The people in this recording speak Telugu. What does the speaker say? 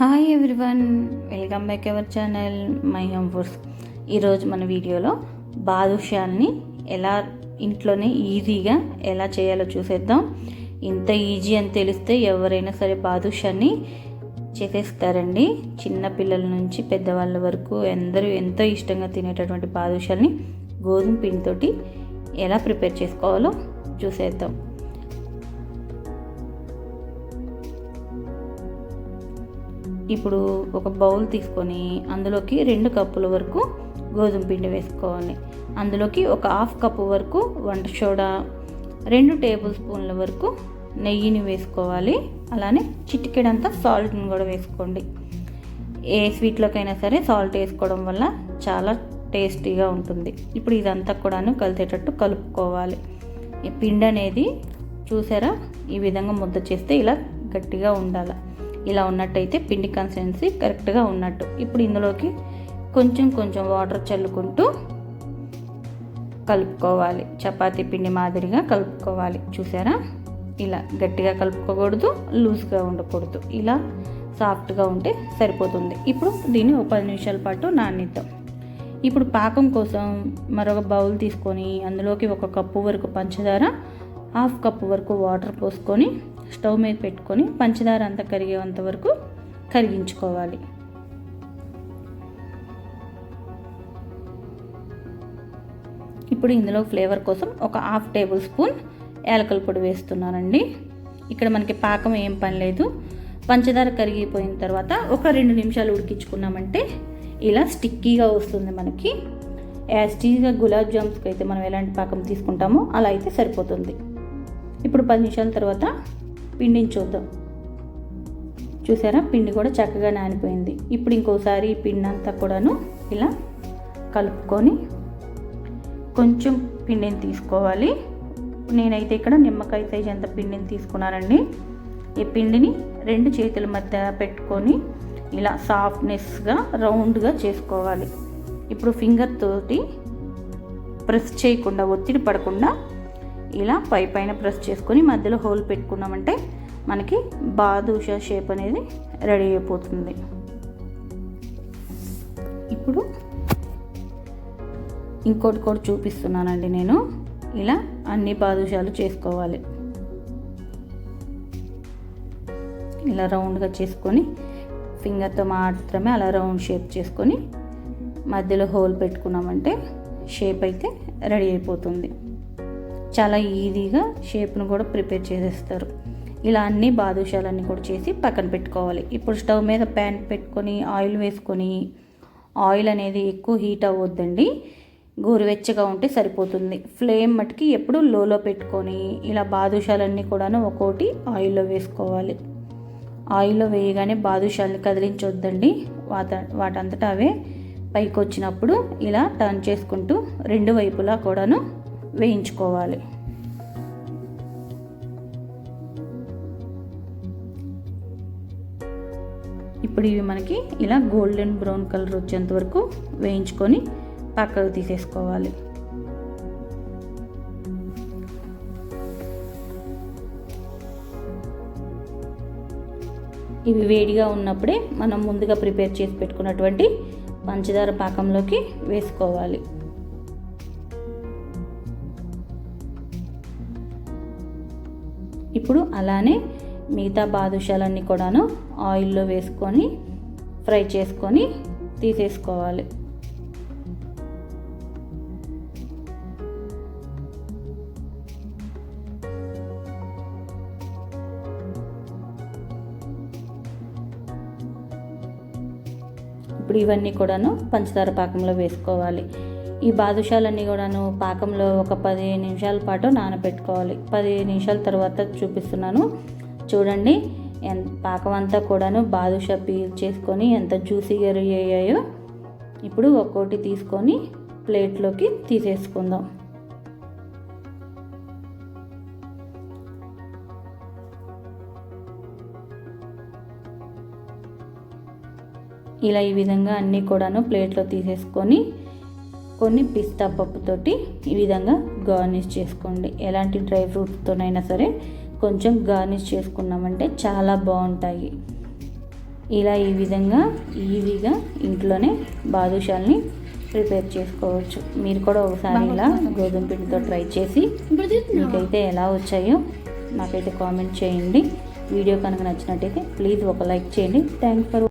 Hi everyone welcome back our channel my home foods ఈరోజు మన వీడియోలో బాదుషాల్ని ఎలా ఇంట్లోనే ఈజీగా ఎలా చేయాలో చూసేద్దాం. ఇంత ఈజీ అని తెలిస్తే ఎవరైనా సరే బాదుషాన్ని చేసేస్తారండి. చిన్న పిల్లల నుంచి పెద్దవాళ్ళ వరకు అందరూ ఎంతో ఇష్టంగా తినేటటువంటి బాదుషాల్ని గోధుమ పిండితోటి ఎలా ప్రిపేర్ చేసుకోవాలో చూసేద్దాం. ఇప్పుడు ఒక బౌల్ తీసుకొని అందులోకి రెండు కప్పుల వరకు గోధుమ పిండి వేసుకోవాలి. అందులోకి ఒక హాఫ్ కప్పు వరకు వంట సోడా రెండు టేబుల్ స్పూన్ల వరకు నెయ్యిని వేసుకోవాలి. అలానే చిటికెడంతా సాల్ట్ని కూడా వేసుకోండి. ఏ స్వీట్లోకైనా సరే సాల్ట్ వేసుకోవడం వల్ల చాలా టేస్టీగా ఉంటుంది. ఇప్పుడు ఇదంతా కూడాను కలిసేటట్టు కలుపుకోవాలి. ఈ పిండి అనేది చూసారా? ఈ విధంగా ముద్ద చేస్తే ఇలా గట్టిగా ఉండాలి. ఇలా ఉన్నట్టయితే పిండి కన్సిస్టెన్సీ కరెక్ట్గా ఉన్నట్టు. ఇప్పుడు ఇందులోకి కొంచెం కొంచెం వాటర్ చల్లుకుంటూ కలుపుకోవాలి. చపాతీ పిండి మాదిరిగా కలుపుకోవాలి. చూసారా? ఇలా గట్టిగా కలుపుకోకూడదు లూజ్గా ఉండకూడదు. ఇలా సాఫ్ట్గా ఉంటే సరిపోతుంది. ఇప్పుడు దీన్ని ఒక పది నిమిషాల పాటు నానిద్దాం. ఇప్పుడు పాకం కోసం మరొక బౌల్ తీసుకొని అందులోకి ఒక కప్పు వరకు పంచదార హాఫ్ కప్పు వరకు వాటర్ పోసుకొని స్టవ్ మీద పెట్టుకొని పంచదార అంతా కరిగేంత వరకు కరిగించుకోవాలి. ఇప్పుడు ఇందులో ఫ్లేవర్ కోసం ఒక హాఫ్ టేబుల్ స్పూన్ యాలకల పొడి వేస్తున్నానండి. ఇక్కడ మనకి పాకం ఏం పని లేదు. పంచదార కరిగిపోయిన తర్వాత ఒక రెండు నిమిషాలు ఉడికించుకున్నామంటే ఇలా స్టిక్కీగా వస్తుంది మనకి. యాస్టీగా గులాబ్ జామ్స్కి అయితే మనం ఎలాంటి పాకం తీసుకుంటామో అలా అయితే సరిపోతుంది. ఇప్పుడు పది నిమిషాల తర్వాత పిండిని చూద్దాం. చూసారా? పిండి కూడా చక్కగా నానిపోయింది. ఇప్పుడు ఇంకోసారి పిండి అంతా కూడాను ఇలా కలుపుకొని కొంచెం పిండిని తీసుకోవాలి. నేనైతే ఇక్కడ నిమ్మకాయ సైజ్ అంత పిండిని తీసుకున్నానండి. ఈ పిండిని రెండు చేతుల మధ్య పెట్టుకొని ఇలా సాఫ్ట్నెస్గా రౌండ్గా చేసుకోవాలి. ఇప్పుడు ఫింగర్ తోటి ప్రెస్ చేయకుండా ఒత్తిడి పడకుండా ఇలా పై పైన ప్రెస్ చేసుకొని మధ్యలో హోల్ పెట్టుకున్నామంటే మనకి బాదుషా షేప్ అనేది రెడీ అయిపోతుంది. ఇప్పుడు ఇంకోటి కూడా చూపిస్తున్నానండి నేను. ఇలా అన్ని బాదుషాలు చేసుకోవాలి. ఇలా రౌండ్గా చేసుకొని ఫింగర్తో మాత్రమే అలా రౌండ్ షేప్ చేసుకొని మధ్యలో హోల్ పెట్టుకున్నామంటే షేప్ అయితే రెడీ అయిపోతుంది. చాలా ఈజీగా షేప్ను కూడా ప్రిపేర్ చేసేస్తారు. ఇలా అన్ని బాదుషాలన్నీ కూడా చేసి పక్కన పెట్టుకోవాలి. ఇప్పుడు స్టవ్ మీద ప్యాన్ పెట్టుకొని ఆయిల్ వేసుకొని ఆయిల్ అనేది ఎక్కువ హీట్ అవ్వద్దండి. గోరువెచ్చగా ఉంటే సరిపోతుంది. ఫ్లేమ్ మట్టుకి ఎప్పుడు లోలో పెట్టుకొని ఇలా బాదుషాలన్నీ కూడాను ఒక్కోటి ఆయిల్లో వేసుకోవాలి. ఆయిల్లో వేయగానే బాదుషాలని కదిలించొద్దండి. వాట వాటంతటా అవే పైకి వచ్చినప్పుడు ఇలా టర్న్ చేసుకుంటూ రెండు వైపులా కూడాను వేయించుకోవాలి. ఇప్పుడు ఇవి మనకి ఇలా గోల్డెన్ బ్రౌన్ కలర్ వచ్చేంత వరకు వేయించుకొని పక్కకు తీసేసుకోవాలి. ఇవి వేడిగా ఉన్నప్పుడే మనం ముందుగా ప్రిపేర్ చేసి పెట్టుకున్నటువంటి పంచదార పాకంలోకి వేసుకోవాలి. ఇప్పుడు అలానే మిగతా బాదుషాలన్నీ కూడాను ఆయిల్లో వేసుకొని ఫ్రై చేసుకొని తీసేసుకోవాలి. ఇప్పుడు ఇవన్నీ కూడాను పంచదార పాకంలో వేసుకోవాలి. ఈ బాదుషాలన్నీ కూడాను పాకంలో ఒక పది నిమిషాల పాటు నానబెట్టుకోవాలి. పది నిమిషాల తర్వాత చూపిస్తున్నాను. చూడండి. ఎంత పాకం అంతా కూడాను బాదుషా పీల్ చేసుకొని ఎంత జ్యూసీగా రెడీ అయ్యాయో ఇప్పుడు ఒక్కోటి తీసుకొని ప్లేట్లోకి తీసేసుకుందాం. ఇలా ఈ విధంగా అన్నీ కూడాను ప్లేట్లో తీసేసుకొని కొన్ని పిస్తా పప్పుతోటి ఈ విధంగా గార్నిష్ చేసుకోండి. ఎలాంటి డ్రై ఫ్రూట్స్తోనైనా సరే కొంచెం గార్నిష్ చేసుకున్నామంటే చాలా బాగుంటాయి. ఇలా ఈ విధంగా ఈజీగా ఇంట్లోనే బాదుషాల్ని ప్రిపేర్ చేసుకోవచ్చు. మీరు కూడా ఒకసారి ఇలా గోధుమ పిండితో ట్రై చేసి మీకైతే ఎలా వచ్చాయో నాకైతే కామెంట్ చేయండి. వీడియో కనుక నచ్చినట్టయితే ప్లీజ్ ఒక లైక్ చేయండి. Thanks for